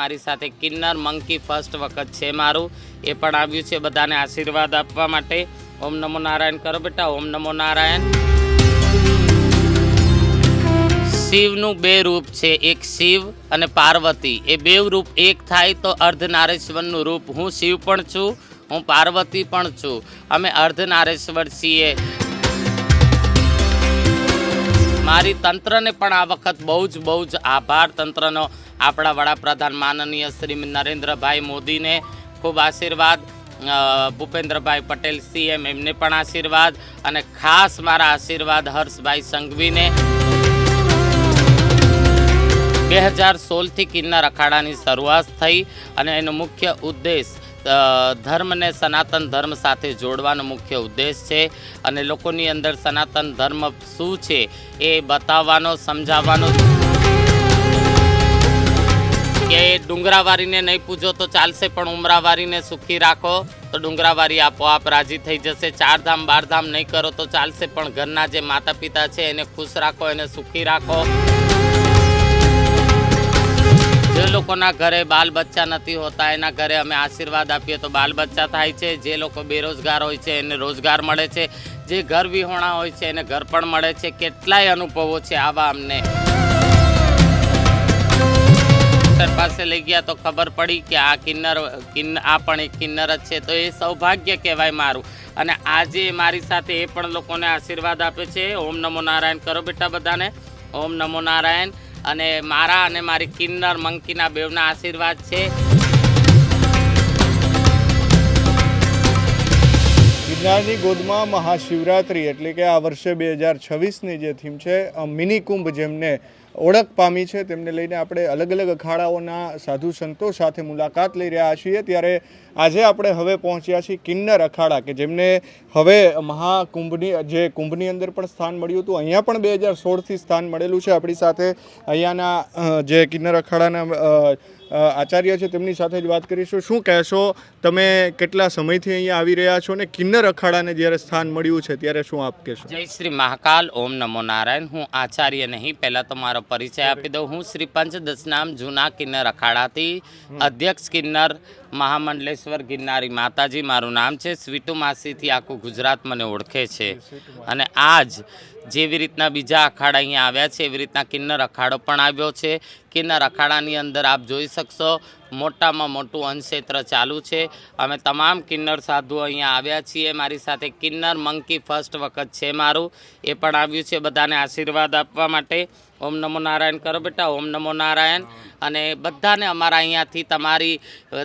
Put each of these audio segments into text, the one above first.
મારી સાથે કિન્નર monkey first વખત છે મારું. એ પણ આવ્યું છે બધાને આશીર્વાદ આપવા માટે. ઓમ નમો નારાયણ કરો બેટા, ઓમ નમો નારાયણ. શિવનું બે રૂપ છે, એક શિવ અને પાર્વતી. એ બે રૂપ એક થાય તો અર્ધનારેશ્વરનું રૂપ. હું શિવ પણ છું, હું પાર્વતી પણ છું. અમે અર્ધનારેશ્વર છીએ. મારી તંત્રને પણ આ વખત બહુ જ બહુ જ આભાર. તંત્રનો આપણા વડાપ્રધાન માનનીય શ્રી નરેન્દ્રભાઈ મોદીને ખૂબ આશીર્વાદ ભૂપેન્દ્રભાઈ પટેલ સીએમ એમને પણ આશીર્વાદ અને ખાસ મારા આશીર્વાદ હર્ષભાઈ સંઘવીને. બે હજાર સોળથી કિન્નર અખાડાની શરૂઆત થઈ અને એનો મુખ્ય ઉદ્દેશ ધર્મને સનાતન ધર્મ સાથે જોડવાનો મુખ્ય ઉદ્દેશ છે અને લોકોની અંદર સનાતન ધર્મ શું છે એ બતાવવાનો, સમજાવવાનો. કે ડુંગરાવારીને નહીં પૂજો તો ચાલશે, પણ ઉમરાવારીને સુખી રાખો. તો ડુંગરાવારી આપોઆપ રાજી થઈ જશે. ચારધામ, બારધામ નહીં કરો તો ચાલશે, પણ ઘરના જે માતા પિતા છે એને ખુશ રાખો, એને સુખી રાખો. લોકોના ઘરે બાલ બચ્ચા નથી હોતા, એના ઘરે અમે આશીર્વાદ આપીએ તો બાલ બચ્ચા થાય છે. જે લોકો બેરોજગાર હોય છે, એને રોજગાર મળે છે. જે ઘર વિહોણા હોય છે, એને ઘર પણ મળે છે. કેટલાય અનુભવો છે આવા અમને. ડૉક્ટર પાસે લઈ ગયા તો ખબર પડી કે આ કિન્નર, કિન્ન, આ પણ એક કિન્નર જ છે. તો એ સૌભાગ્ય કહેવાય મારું. અને આજે મારી સાથે એ પણ લોકોને આશીર્વાદ આપે છે. ઓમ નમો નારાયણ કરો બેટા બધાને. ઓમ નમો નારાયણ. અને મારા અને મારી કિન્નર મંકીના બેવના આશીર્વાદ છે. ગિરનારની ગોદમાં મહાશિવરાત્રિ, એટલે કે આ વર્ષે બે હજાર છવ્વીસની જે થીમ છે મિની કુંભ જેમને ઓળખ પામી છે. તેમને લઈને આપણે અલગ અલગ અખાડાઓના સાધુ સંતો સાથે મુલાકાત લઈ રહ્યા છીએ. ત્યારે આજે આપણે હવે પહોંચ્યા છીએ કિન્નર અખાડા, કે જેમને હવે મહાકુંભની, જે કુંભની અંદર પણ સ્થાન મળ્યું હતું, અહીંયા પણ બે હજાર સોળથી સ્થાન મળેલું છે. આપણી સાથે અહીંયાના જે કિન્નર અખાડાના આચાર્ય છે તેમની સાથે જ વાત કરીશું. શું કહેશો? તમે કેટલા સમયથી અહીંયા આવી રહ્યા છો ને કિન્નર અખાડાને જ્યારે સ્થાન મળ્યું છે ત્યારે શું આપ કહેશો? જય શ્રી મહાકાલ ઓમ નમો નારાયણ. હું આચાર્ય નહીં પહેલાં તો મારો પરિચય આપી દઉં. હું શ્રી પંચદશનામ જૂના કિન્નર અખાડાથી અધ્યક્ષ કિન્નર મહામંડલેશ્વર ગિરનારી માતાજી. મારું નામ છે સ્વીટુ માસીથી આખું ગુજરાત મને ઓળખે છે. અને આજ જેવી રીતના બીજા અખાડા અહીંયા આવ્યા છે, એવી રીતના કિન્નર અખાડો પણ આવ્યો છે. કિન્નર અખાડાની અંદર આપ જોઈ શકશો, મોટામાં મોટું અંશેત્ર ચાલુ છે. અમે તમામ કિન્નર સાધુઓ અહીંયા આવ્યા છીએ. મારી સાથે કિન્નર મંકી ફર્સ્ટ વખત છે મારું. એ પણ આવ્યું છે બધાને આશીર્વાદ આપવા માટે. ઓમ નમો નારાયણ કરો બેટા, ઓમ નમો નારાયણ. અને બધાને અમારા અહીંયાથી તમારી,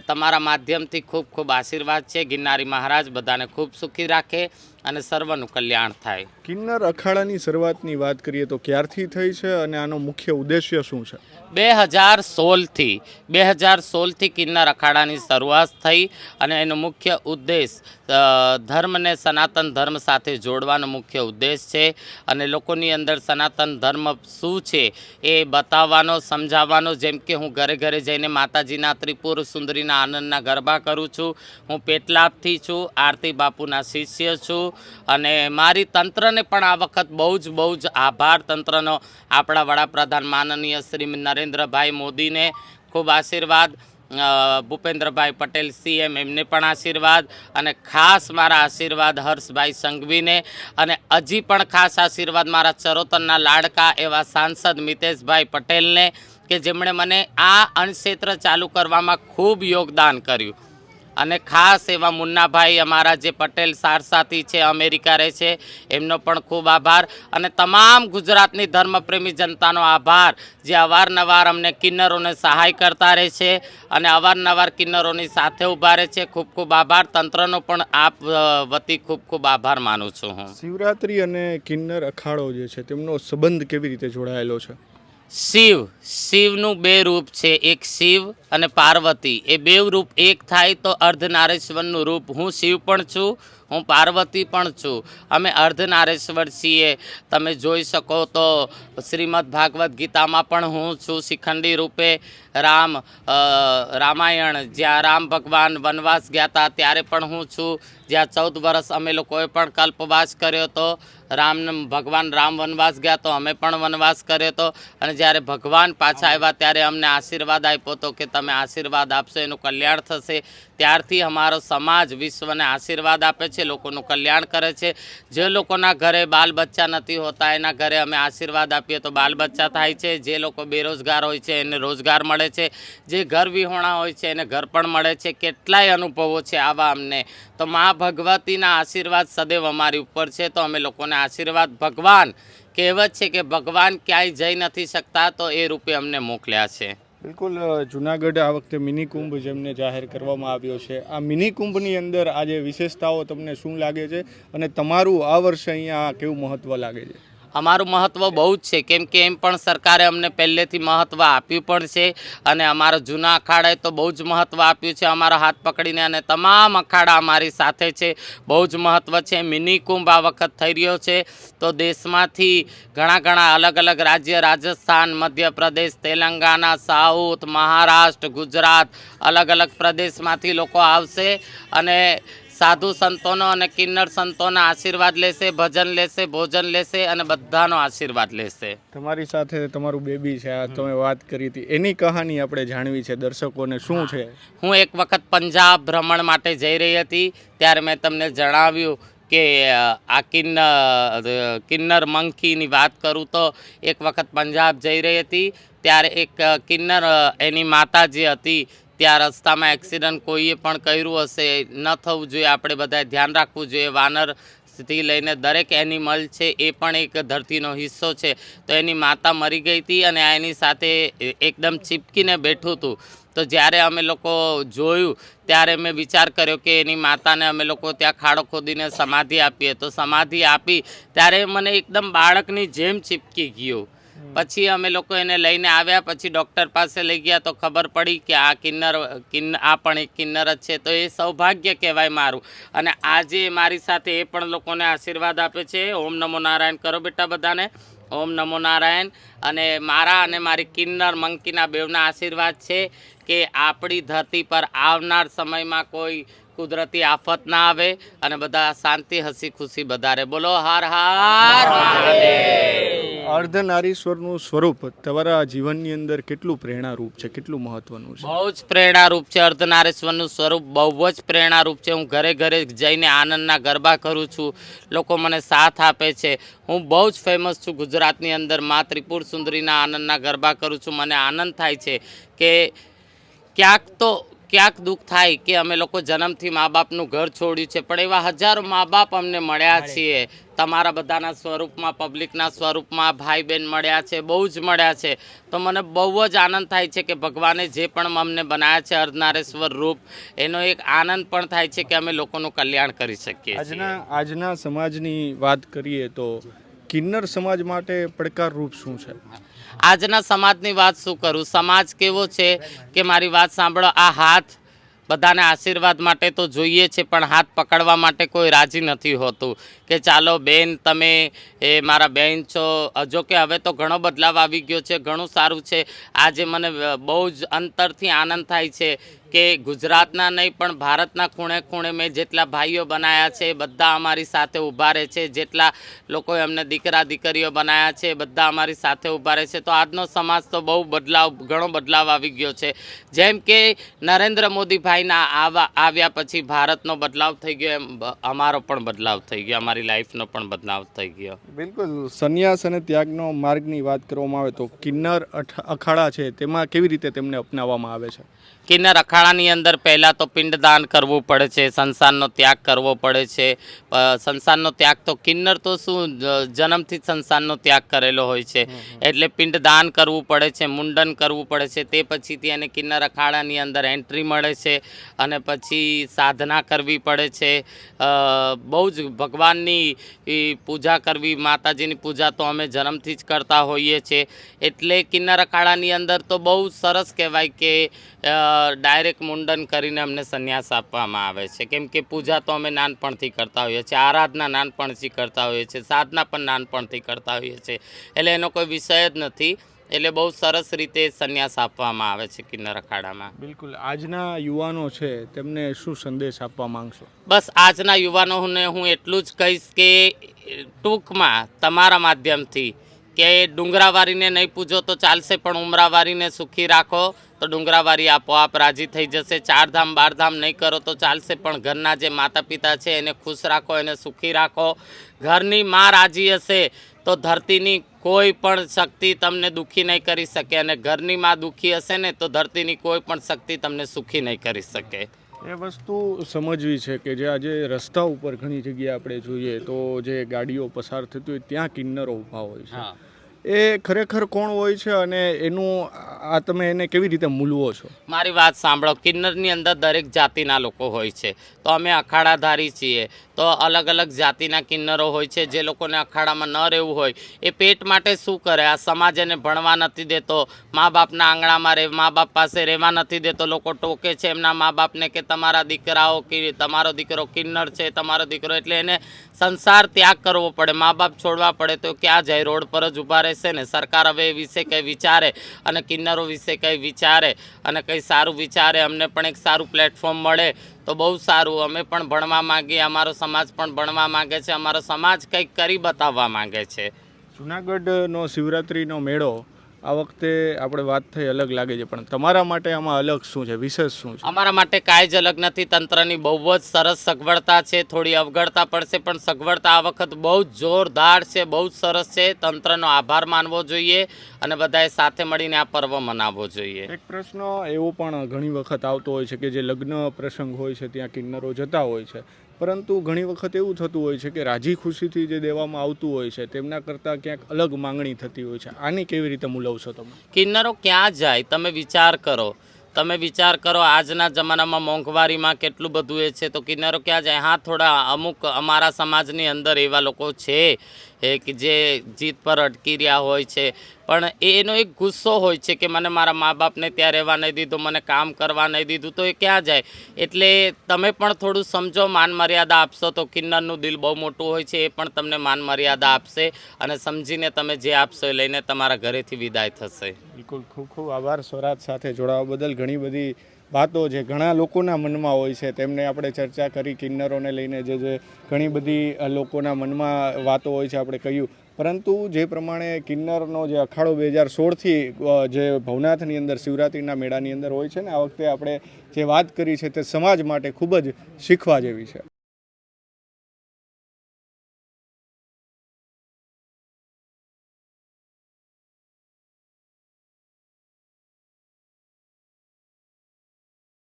તમારા માધ્યમથી ખૂબ ખૂબ આશીર્વાદ છે. ગિરનારી મહારાજ બધાને ખૂબ સુખી રાખે અને સર્વનું કલ્યાણ થાય. કિન્નર અખાડાની શરૂઆતની વાત કરીએ તો ક્યારથી થઈ છે અને આનો મુખ્ય ઉદ્દેશ્ય શું છે? બે હજાર સોળથી બે હજાર સોળથી કિન્નર અખાડાની શરૂઆત થઈ અને એનો મુખ્ય ઉદ્દેશ ધર્મને સનાતન ધર્મ સાથે જોડવાનો મુખ્ય ઉદ્દેશ છે અને લોકોની અંદર સનાતન ધર્મ શું છે એ બતાવવાનો, સમજાવવાનો. જેમ કે હું ઘરે ઘરે જઈને માતાજીના ત્રિપુર સુંદરીના આનંદના ગરબા કરું છું, હું પેટલાભથી છું, આરતી બાપુના શિષ્ય છું અને મારી તંત્રને પણ આ વખત બહુ જ બહુ જ આભાર તંત્રનો. આપણા વડાપ્રધાન માનનીય શ્રી નરેન્દ્રભાઈ મોદીને ખૂબ આશીર્વાદ ભૂપેન્દ્રભાઈ પટેલ સીએમ એમને પણ આશીર્વાદ અને ખાસ મારા આશીર્વાદ હર્ષભાઈ સંઘવીને અને હજી પણ ખાસ આશીર્વાદ મારા ચરોતરના લાડકા એવા સાંસદ મિતેશભાઈ પટેલને કે જેમણે મને આ અણક્ષેત્ર ચાલુ કરવામાં ખૂબ યોગદાન કર્યું. અને ખાસ એવા મુન્નાભાઈ અમારા જે પટેલ સારસાથી છે, અમેરિકા રહે છે, એમનો પણ ખૂબ આભાર. અને તમામ ગુજરાતની ધર્મપ્રેમી જનતાનો આભાર, જે અવારનવાર અમને કિન્નરોને સહાય કરતા રહે છે અને અવારનવાર કિન્નરોની સાથે ઊભા રહે છે. ખૂબ ખૂબ આભાર. તંત્રનો પણ આપ વતી ખૂબ ખૂબ આભાર માનું છું હું. શિવરાત્રિ અને કિન્નર અખાડો જે છે, તેમનો સંબંધ કેવી રીતે જોડાયેલો છે? શિવ. શિવનું બે રૂપ છે. એક શિવ અને પાર્વતી. એ બે રૂપ એક થાય તો અર્ધનારેશ્વરનું રૂપ. હું શિવ પણ છું, હું પાર્વતી પણ છું. અમે અર્ધનારેશ્વર છીએ. તમે જોઈ શકો તો શ્રીમદ ભાગવદ્ ગીતામાં પણ હું છું શિખંડી રૂપે રામ રામાયણ. જ્યાં રામ ભગવાન વનવાસ ગયા હતા ત્યારે પણ હું છું. જ્યાં ચૌદ વર્ષ અમે લોકોએ પણ કલ્પવાસ કર્યો હતો રામ ભગવાન રામ વનવાસ ગયા તો અમે પણ વનવાસ કર્યો હતો અને જ્યારે ભગવાન પાછા આવ્યા ત્યારે અમને આશીર્વાદ આપ્યો હતો કે તમે આશીર્વાદ આપશો, એનું કલ્યાણ થશે. ત્યારથી અમારો સમાજ વિશ્વને આશીર્વાદ આપે છે, લોકોનું કલ્યાણ કરે છે. જે લોકોના ઘરે બાલ બચ્ચા નથી હોતા, એના ઘરે અમે આશીર્વાદ આપીએ તો બાલ બચ્ચા થાય છે. જે લોકો બેરોજગાર હોય છે, એને રોજગાર મળે છે. જે ઘર વિહોણા હોય છે, એને ઘર પણ મળે છે. કેટલાય અનુભવો છે આવા અમને. તો મા ભગવતીના આશીર્વાદ સદૈવ અમારી ઉપર છે. તો અમે લોકોને આશીર્વાદ ભગવાન કહેવત છે કે ભગવાન ક્યાંય જઈ નથી શકતા તો એ રૂપે અમને મોકલ્યા છે. બિલકુલ જુનાગઢ આ વખતે મિની કુંભ જેમને જાહેર કરવામાં આવ્યો છે. આ મિની કુંભની અંદર આજે વિશેષતાઓ તમને શું લાગે છે? અને તમારું આ વર્ષે અહીંયા કેવું મહત્વ લાગે છે? અમારું મહત્ત્વ બહુ જ છે. કેમ કે એમ પણ સરકારે અમને પહેલેથી મહત્ત્વ આપ્યું પણ છે અને અમારા જૂના અખાડાએ તો બહુ જ મહત્ત્વ આપ્યું છે. અમારા હાથ પકડીને અને તમામ અખાડા અમારી સાથે છે. બહુ જ મહત્ત્વ છે. મિની કુંભ આ વખત થઈ રહ્યો છે. તો દેશમાંથી ઘણા ઘણા અલગ અલગ રાજ્ય, રાજસ્થાન, મધ્યપ્રદેશ, તેલંગાના, સાઉથ, મહારાષ્ટ્ર, ગુજરાત અલગ અલગ પ્રદેશમાંથી લોકો આવશે અને સાધુ સંતોનો અને કિન્નર સંતોના આશીર્વાદ લેશે ભજન લેશે ભોજન લેશે અને બધાનો આશીર્વાદ લેશે. તમારી સાથે તમારું બેબી છે આ તમે વાત કરી હતી. એની કહાની આપણે જાણવી છે દર્શકોને શું છે? હું. એક વખત પંજાબ ભ્રમણ માટે જઈ રહી હતી ત્યારે મેં તમને જણાવ્યું કે આ કિન્નર કિન્નર મંકીની વાત કરું તો એક વખત પંજાબ જઈ રહી હતી ત્યારે એક કિન્નર એની માતા જે હતી ત્યાં રસ્તામાં એક્સિડન્ટ કોઈએ પણ કર્યું હશે, ન થવું જોઈએ, આપણે બધાએ ધ્યાન રાખવું જોઈએ. વાનરથી લઈને દરેક એનિમલ છે, એ પણ એક ધરતીનો હિસ્સો છે. તો એની માતા મરી ગઈ હતી અને એની સાથે એકદમ ચીપકીને બેઠું હતું. તો જ્યારે અમે લોકો જોયું, ત્યારે મેં વિચાર કર્યો કે એની માતાને અમે લોકો ત્યાં ખાડો ખોદીને સમાધિ આપીએ. તો સમાધિ આપી, ત્યારે મને એકદમ બાળકની જેમ ચીપકી ગયું. પછી અમે લોકો એને લઈને આવ્યા પછી ડૉક્ટર પાસે લઈ ગયા તો ખબર પડી કે આ કિન્નર કિન્ન આ પણ એક કિન્નર જ છે. તો એ સૌભાગ્ય કહેવાય મારું. અને આજે મારી સાથે એ પણ લોકોને આશીર્વાદ આપે છે. ઓમ નમો નારાયણ કરો બેટા બધાને. ઓમ નમો નારાયણ. અને મારા અને મારી કિન્નર મંકીના બેવના આશીર્વાદ છે કે આપણી ધરતી પર આવનાર સમયમાં કોઈ કુદરતી આફત ના આવે અને બધા શાંતિ હસી ખુશી વધારે બોલો હાર હાર મહાદેવ. અર્ધનારીશ્વરનું સ્વરૂપ તમારા જીવનની અંદર કેટલું પ્રેરણારૂપ છે? કેટલું મહત્વનું છે? બહુ જ પ્રેરણારૂપ છે. અર્ધનારેશ્વરનું સ્વરૂપ બહુ જ પ્રેરણારૂપ છે. હું ઘરે ઘરે જઈને આનંદના ગરબા કરું છું. લોકો મને સાથ આપે છે. હું બહુ જ ફેમસ છું ગુજરાતની અંદર. મા ત્રિપુર સુંદરીના આનંદના ગરબા કરું છું. મને આનંદ થાય છે કે ક્યાંક તો ક્યાંક દુઃખ થાય કે અમે લોકો જન્મથી મા બાપનું ઘર છોડ્યું છે પણ એવા હજારો મા બાપ અમને મળ્યા છીએ. તમારા બધાના સ્વરૂપમાં પબ્લિકના સ્વરૂપમાં ભાઈ બહેન મળ્યા છે બહુ જ મળ્યા છે. તો મને બહુ જ આનંદ થાય છે કે ભગવાને જે પણ અમને બનાવ્યા છે અર્ધનારેશ્વર રૂપ એનો એક આનંદ પણ થાય છે કે અમે લોકોનું કલ્યાણ કરી શકીએ આજના આજના સમાજની વાત કરીએ તો કિન્નર સમાજ માટે પડકારરૂપ શું છે? આજના સમાજની વાત શું કરું? સમાજ કેવો છે કે મારી વાત સાંભળો, આ હાથ બધાને આશીર્વાદ માટે તો જોઈએ છે, પણ હાથ પકડવા માટે કોઈ રાજી નથી હોતું. કે ચાલો બેન, તમે એ મારા બેન છો. જો કે હવે તો ઘણો બદલાવ આવી ગયો છે, ઘણું સારું છે. આજે મને બહુ જ અંતરથી આનંદ થાય છે કે ગુજરાતના નહીં, પણ ભારતના ખૂણે ખૂણે મેં જેટલા ભાઈઓ બનાવ્યા છે બધા અમારી સાથે ઊભા રહે છે. જેટલા લોકોએ અમને દીકરા દીકરીઓ બનાવ્યા છે બધા અમારી સાથે ઊભા રહે છે. તો આજનો સમાજ તો બહુ બદલાવ, ઘણો બદલાવ આવી ગયો છે. જેમ કે નરેન્દ્ર મોદીભાઈના આવા, આવ્યા પછી ભારતનો બદલાવ થઈ ગયો. એમ અમારો પણ બદલાવ થઈ ગયો. અમારી લાઈફનો પણ બદલાવ થઈ ગયો. બિલકુલ. સંન્યાસ અને ત્યાગનો માર્ગની વાત કરવામાં આવે તો કિન્નર અખાડા છે, તેમાં કેવી રીતે તેમને અપનાવવામાં આવે છે? કિન્નર અખાડાની અંદર પહેલાં તો પિંડદાન કરવું પડે છે સંસારનો ત્યાગ કરવો પડે છે. સંસારનો ત્યાગ તો કિન્નર તો શું જન્મથી જ સંસારનો ત્યાગ કરેલો હોય છે. એટલે પિંડદાન કરવું પડે છે મુંડન કરવું પડે છે તે પછીથી એને કિન્નર અખાડાની અંદર એન્ટ્રી મળે છે અને પછી સાધના કરવી પડે છે. બહુ જ ભગવાનની પૂજા કરવી માતાજીની પૂજા તો અમે જન્મથી જ કરતા હોઈએ છીએ એટલે કિન્નર અખાડાની અંદર તો બહુ સરસ કહેવાય કે ડાયરેક્ટ મુંડન કરીને અમને સંન્યાસ આપવામાં આવે છે. કેમ કે પૂજા તો અમે નાનપણથી કરતા હોઈએ છીએ આરાધના નાનપણથી કરતા હોઈએ છીએ સાધના પણ નાનપણથી કરતા હોઈએ છીએ. એટલે એનો કોઈ વિષય જ નથી. એટલે બહુ સરસ રીતે સંન્યાસ આપવામાં આવે છે કિન્નર અખાડામાં બિલકુલ. આજના યુવાનો છે તેમને શું સંદેશ આપવા માંગશો? બસ આજના યુવાનોને હું એટલું જ કહીશ કે ટૂંકમાં તમારા માધ્યમથી કે ડુંગરાવારીને નહીં પૂજો તો ચાલશે, પણ ઉમરાવારીને સુખી રાખો તો ડુંગરાવારી આપોઆપ રાજી થઈ જશે. ચારધામ, બારધામ નહીં કરો તો ચાલશે, પણ ઘરના જે માતા પિતા છે એને ખુશ રાખો, એને સુખી રાખો. ઘરની માં રાજી હશે તો ધરતીની કોઈ પણ શક્તિ તમને દુઃખી નહીં કરી શકે અને ઘરની માં દુઃખી હશે ને તો ધરતીની કોઈ પણ શક્તિ તમને સુખી નહીં કરી શકે. એ વસ્તુ સમજવી છે કે જે આજે રસ્તા ઉપર ઘણી જગ્યાએ આપણે જોઈએ તો જે ગાડીઓ પસાર થતી હોય ત્યાં કિન્નરો ઊભા હોય છે. એ ખરેખર કોણ હોય છે અને એનું આ તમે એને કેવી રીતે મૂલવો છો? મારી વાત સાંભળો. કિન્નરની અંદર દરેક જાતિના લોકો હોય છે. તો અમે અખાડાધારી છીએ. તો અલગ અલગ જાતિના કિન્નરો હોય છે. જે લોકોને અખાડામાં ન રહેવું હોય, એ પેટ માટે શું કરે? આ સમાજ એને ભણવા નથી દેતો. મા બાપના આંગણામાં રહે મા બાપ પાસે રહેવા નથી દેતો. લોકો ટોકે છે એમના મા બાપને કે તમારા દીકરાઓ કે તમારો દીકરો કિન્નર છે, તમારો દીકરો, એટલે એને સંસાર ત્યાગ કરવો પડે. મા બાપ છોડવા પડે તો ક્યાં જાય? રોડ પર જ ઊભા રહેશે ને? સરકાર હવે એ વિશે કંઈ વિચારે અને કિન્નરો વિશે કંઈ વિચારે અને કંઈ સારું વિચારે, અમને પણ એક સારું પ્લેટફોર્મ મળે તો બહુ સારું. અમે પણ ભણવા માંગીએ, અમારો સમાજ પણ ભણવા માંગે છે, અમારો સમાજ કંઈક કરી બતાવવા માગે છે. જુનાગઢનો શિવરાત્રિનો મેળો આ વખતે આપણે વાત થઈ અલગ લાગે છે પણ તમારા માટે આમાં અલગ શું છે? વિશેષ શું છે? અમારા માટે કાંઈ જ અલગ નથી. તંત્રની બહુ જ સરસ સગવડતા છે. થોડી અવગડતા પડશે પણ સગવડતા આ વખત બહુ જ જોરદાર છે. બહુ જ સરસ છે. તંત્રનો આભાર માનવો જોઈએ અને બધાએ સાથે મળીને આ પર્વ મનાવવો જોઈએ. એક પ્રશ્ન એવો પણ ઘણી વખત આવતો હોય છે કે જે લગ્ન પ્રસંગ હોય છે ત્યાં કિન્નરો જતા હોય છે. પરંતુ ઘણી વખત એવું થતું હોય છે કે રાજી ખુશીથી જે દેવામાં આવતું હોય છે, તેમના કરતાં ક્યાંક અલગ માંગણી થતી હોય છે. આની કેવી રીતે મૂલવશો તમે? કિન્નરો ક્યાં જાય? તમે વિચાર કરો. તમે વિચાર કરો, આજના જમાનામાં મોંઘવારીમાં કેટલું બધું એ છે, તો કિન્નરો ક્યાં જાય? હા, થોડા અમુક અમારા સમાજની અંદર એવા લોકો છે એ કે જે જીત પર અટકી રહ્યા હોય છે. પણ એનો એક ગુસ્સો હોય છે કે મને મારા મા બાપને ત્યાં રહેવા નહીં દીધું, મને કામ કરવા નહીં દીધું, તો એ ક્યાં જાય? એટલે તમે પણ થોડું સમજો, માન મર્યાદા આપશો તો કિન્નરનું દિલ બહુ મોટું હોય છે, એ પણ તમને માન મર્યાદા આપશે અને સમજીને તમે જે આપશો એ લઈને તમારા ઘરેથી વિદાય થશે. બિલકુલ. ખૂબ ખૂબ આભાર. સ્વરાજ સાથે જોડાવા બદલ ઘણી બધી વાતો જે ઘણા લોકોના મનમાં હોય છે, તેમને આપણે ચર્ચા કરી, કિન્નરોને લઈને જે જે ઘણી બધી લોકોના મનમાં વાતો હોય છે, આપણે કહ્યું. પરંતુ જે પ્રમાણે કિન્નરનો જે અખાડો બે હજાર સોળથી જે ભવનાથની અંદર, શિવરાત્રિના મેળાની અંદર હોય છે ને, આ વખતે આપણે જે વાત કરી છે તે સમાજ માટે ખૂબ જ શીખવા જેવી છે.